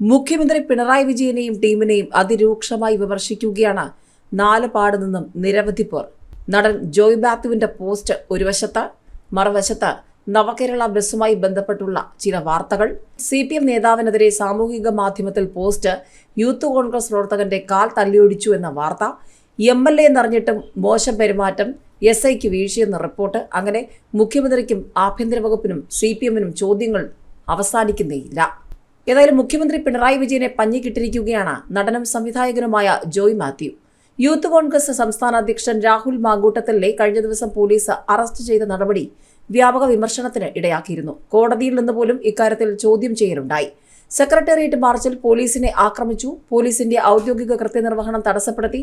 മുഖ്യമന്ത്രി പിണറായി വിജയനെയും ടീമിനെയും അതിരൂക്ഷമായി വിമർശിക്കുകയാണ്. നാല് പാട് നിന്നും നിരവധി പേർ. നടൻ ജോയ് ബാത്തുവിന്റെ പോസ്റ്റ് ഒരു വശത്ത് മറുവശത്ത് നവകേരള ബസ്സുമായി ബന്ധപ്പെട്ടുള്ള ചില വാർത്തകൾ. സി പി എം നേതാവിനെതിരെ സാമൂഹിക മാധ്യമത്തിൽ പോസ്റ്റ് യൂത്ത് കോൺഗ്രസ് പ്രവർത്തകന്റെ കാൽ തല്ലിയൊടിച്ചു എന്ന വാർത്ത. എം എൽ എ എന്നറിഞ്ഞിട്ടും മോശം പെരുമാറ്റം എസ് ഐക്ക് വീഴ്ചയെന്ന റിപ്പോർട്ട്. അങ്ങനെ മുഖ്യമന്ത്രിക്കും ആഭ്യന്തര വകുപ്പിനും സി പി എമ്മിനും ചോദ്യങ്ങൾ അവസാനിക്കുന്നേയില്ല. ഏതായാലും മുഖ്യമന്ത്രി പിണറായി വിജയനെ പഞ്ഞിക്കിട്ടിരിക്കുകയാണ്. നടനും സംവിധായകനുമായ ജോയ് മാത്യു. യൂത്ത് കോൺഗ്രസ് സംസ്ഥാന അധ്യക്ഷൻ രാഹുൽ മാങ്കൂട്ടത്തലിനെ കഴിഞ്ഞ ദിവസം പോലീസ് അറസ്റ്റ് ചെയ്ത നടപടി വ്യാപക വിമർശനത്തിന് ഇടയാക്കിയിരുന്നു. കോടതിയിൽ നിന്ന് പോലും ഇക്കാര്യത്തിൽ ചോദ്യം ചെയ്യലുണ്ടായി. സെക്രട്ടേറിയറ്റ് മാർച്ചിൽ പോലീസിനെ ആക്രമിച്ചു. പോലീസിന്റെ ഔദ്യോഗിക കൃത്യനിർവഹണം തടസ്സപ്പെടുത്തി.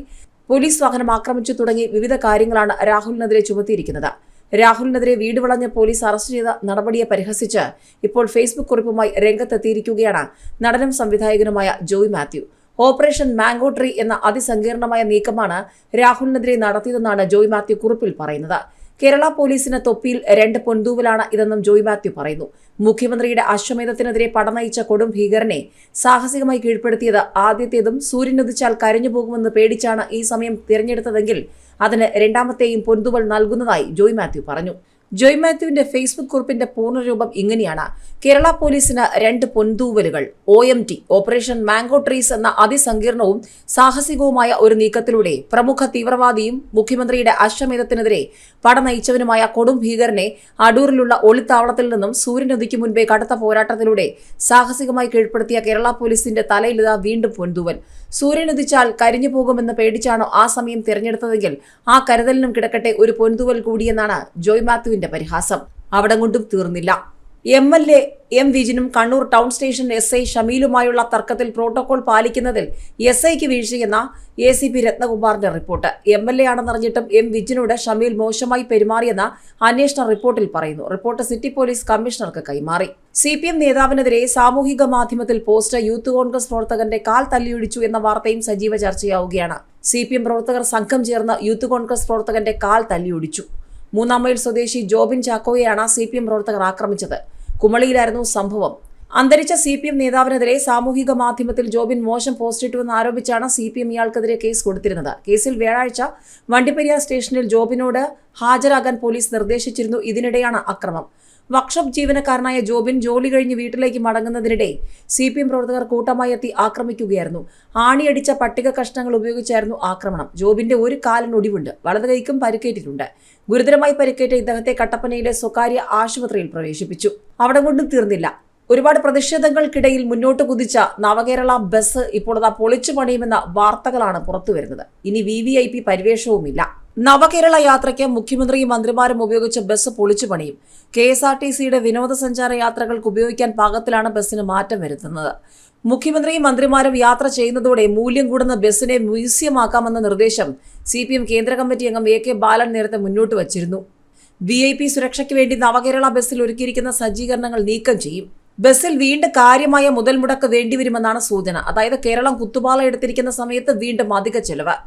പോലീസ് വാഹനം ആക്രമിച്ചു തുടങ്ങി വിവിധ കാര്യങ്ങളാണ് രാഹുലിനെതിരെ ചുമത്തിയിരിക്കുന്നത്. രാഹുലിനെതിരെ വീട് വളഞ്ഞ പോലീസ് അറസ്റ്റ് ചെയ്ത നടപടിയെ പരിഹസിച്ച് ഇപ്പോൾ ഫേസ്ബുക്ക് കുറിപ്പുമായി രംഗത്തെത്തിയിരിക്കുകയാണ് നടനും സംവിധായകനുമായ Joy Mathew. Operation mango tree എന്ന അതിസങ്കീർണമായ നീക്കമാണ് രാഹുലിനെതിരെ നടത്തിയതെന്നാണ് ജോയ് മാത്യു കുറിപ്പിൽ പറയുന്നത്. കേരള പോലീസിന് തൊപ്പിയിൽ രണ്ട് പൊൻതൂവലാണ് ഇതെന്നും ജോയ് മാത്യു പറയുന്നു. മുഖ്യമന്ത്രിയുടെ അശ്വമേധത്തിനെതിരെ പടനയിച്ച കൊടും ഭീകരനെ സാഹസികമായി കീഴ്പ്പെടുത്തിയത് ആദ്യത്തേതും സൂര്യനുദിച്ചാൽ കരഞ്ഞു പോകുമെന്ന് പേടിച്ചാണ് ഈ സമയം തിരഞ്ഞെടുത്തതെങ്കിൽ അതിന് രണ്ടാമത്തെയും പൊന്തുവൽ നൽകുന്നതായി ജോയ് മാത്യു പറഞ്ഞു. ജോയ് മാത്യുവിന്റെ ഫേസ്ബുക്ക് കുറിപ്പിന്റെ പൂർണരൂപം ഇങ്ങനെയാണ്. കേരള പോലീസിന് രണ്ട് പൊന്തൂവലുകൾ O M T operation mango trees എന്ന അതിസങ്കീർണവും സാഹസികവുമായ ഒരു നീക്കത്തിലൂടെ പ്രമുഖ തീവ്രവാദിയും മുഖ്യമന്ത്രിയുടെ അശ്വമേധത്തിനെതിരെ പടനയിച്ചവനുമായ കൊടും ഭീകരനെ അടൂരിലുള്ള ഒളിത്താവളത്തിൽ നിന്നും സൂര്യനുദിക്ക് മുൻപേ കടുത്ത പോരാട്ടത്തിലൂടെ സാഹസികമായി കീഴ്പ്പെടുത്തിയ കേരള പോലീസിന്റെ തലയിലിതാ വീണ്ടും പൊൻതൂവൽ. സൂര്യനുദിച്ചാൽ കരിഞ്ഞു പോകുമെന്ന് പേടിച്ചാണോ ആ സമയം തിരഞ്ഞെടുത്തതെങ്കിൽ ആ കരുതലിനും കിടക്കട്ടെ ഒരു പൊൻതൂവൽ കൂടിയെന്നാണ് ജോയ് മാത്യുവിന്റെ പരിഹാസം അവിടം കൊണ്ടും തീർന്നില്ല. M L A M വിജിനും Kannur town station S I ഷമീലുമായുള്ള തർക്കത്തിൽ പ്രോട്ടോകോൾ പാലിക്കുന്നതിൽ എസ് ഐക്ക് വീഴ്ചയെന്ന എ സി പി രത്നകുമാറിന്റെ റിപ്പോർട്ട്. എം എൽ എ ആണെന്നറിഞ്ഞിട്ടും എം വിജിനോട് ഷമീൽ മോശമായി പെരുമാറിയെന്ന അന്വേഷണ റിപ്പോർട്ടിൽ പറയുന്നു. റിപ്പോർട്ട് സിറ്റി പോലീസ് കമ്മീഷണർക്ക് കൈമാറി. സി പി എം നേതാവിനെതിരെ സാമൂഹിക മാധ്യമത്തിൽ പോസ്റ്റ് യൂത്ത് കോൺഗ്രസ് പ്രവർത്തകന്റെ കാൽ തല്ലിയൊടിച്ചു എന്ന വാർത്തയും സജീവ ചർച്ചയാവുകയാണ്. സി പി എം പ്രവർത്തകർ സംഘം ചേർന്ന് യൂത്ത് കോൺഗ്രസ് പ്രവർത്തകന്റെ കാൽ തല്ലിയൊടിച്ചു. മൂന്നാം മൈൽ സ്വദേശി ജോബിൻ ചാക്കോയെയാണ് സി പി എം പ്രവർത്തകർ ആക്രമിച്ചത്. കുമളിയിലായിരുന്നു സംഭവം. അന്തരിച്ച സി പി എം നേതാവിനെതിരെ സാമൂഹിക മാധ്യമത്തിൽ ജോബിൻ മോശം പോസ്റ്റിട്ടുവെന്ന് ആരോപിച്ചാണ് സി പി എം ഇയാൾക്കെതിരെ കേസ് കൊടുത്തിരുന്നത്. കേസിൽ വ്യാഴാഴ്ച വണ്ടിപ്പെരിയാർ സ്റ്റേഷനിൽ ജോബിനോട് ഹാജരാകാൻ പോലീസ് നിർദ്ദേശിച്ചിരുന്നു. ഇതിനിടെയാണ് അക്രമം. വർക്ക്ഷോപ്പ് ജീവനക്കാരനായ ജോബിൻ ജോലി കഴിഞ്ഞ് വീട്ടിലേക്ക് മടങ്ങുന്നതിനിടെ സി പി എം പ്രവർത്തകർ കൂട്ടമായി എത്തി ആക്രമിക്കുകയായിരുന്നു. ആണിയടിച്ച പട്ടിക കഷ്ണങ്ങൾ ഉപയോഗിച്ചായിരുന്നു ആക്രമണം. ജോബിന്റെ ഒരു കാലിന് ഒടിവുണ്ട്. വളരെ കൈക്കും പരിക്കേറ്റിട്ടുണ്ട്. ഗുരുതരമായി പരിക്കേറ്റ ഇദ്ദേഹത്തെ കട്ടപ്പനയിലെ സ്വകാര്യ ആശുപത്രിയിൽ പ്രവേശിപ്പിച്ചു. അവിടെ കൊണ്ടും തീർന്നില്ല. ഒരുപാട് പ്രതിഷേധങ്ങൾക്കിടയിൽ മുന്നോട്ട് കുതിച്ച നവകേരള ബസ് ഇപ്പോൾ അതാ പൊളിച്ചു പണിയുമെന്ന വാർത്തകളാണ് പുറത്തുവരുന്നത്. ഇനി വി വി ഐ പി പരിവേഷവുമില്ല നവകേരള യാത്രയ്ക്ക് മുഖ്യമന്ത്രിയും മന്ത്രിമാരും ഉപയോഗിച്ച ബസ് പൊളിച്ചു പണിയും കെ എസ് ആർ ടി സിയുടെ വിനോദസഞ്ചാര യാത്രകൾക്ക് ഉപയോഗിക്കാൻ പാകത്തിലാണ് ബസ്സിന് മാറ്റം വരുത്തുന്നത്. മുഖ്യമന്ത്രിയും മന്ത്രിമാരും യാത്ര ചെയ്യുന്നതോടെ മൂല്യം കൂടുന്ന ബസ്സിനെ മ്യൂസിയമാക്കാമെന്ന നിർദ്ദേശം സി പി എം കേന്ദ്ര കമ്മിറ്റി അംഗം എ കെ ബാലൻ നേരത്തെ മുന്നോട്ട് വച്ചിരുന്നു. വി ഐ പി സുരക്ഷയ്ക്ക് വേണ്ടി നവകേരള ബസ്സിൽ ഒരുക്കിയിരിക്കുന്ന സജ്ജീകരണങ്ങൾ നീക്കം ചെയ്യും. ബസ്സിൽ വീണ്ടും കാര്യമായ മുതൽ മുടക്ക് വേണ്ടിവരുമെന്നാണ് സൂചന. അതായത് കേരളം കുത്തുപാള എടുത്തിരിക്കുന്ന സമയത്ത് വീണ്ടും അധിക ചെലവ്.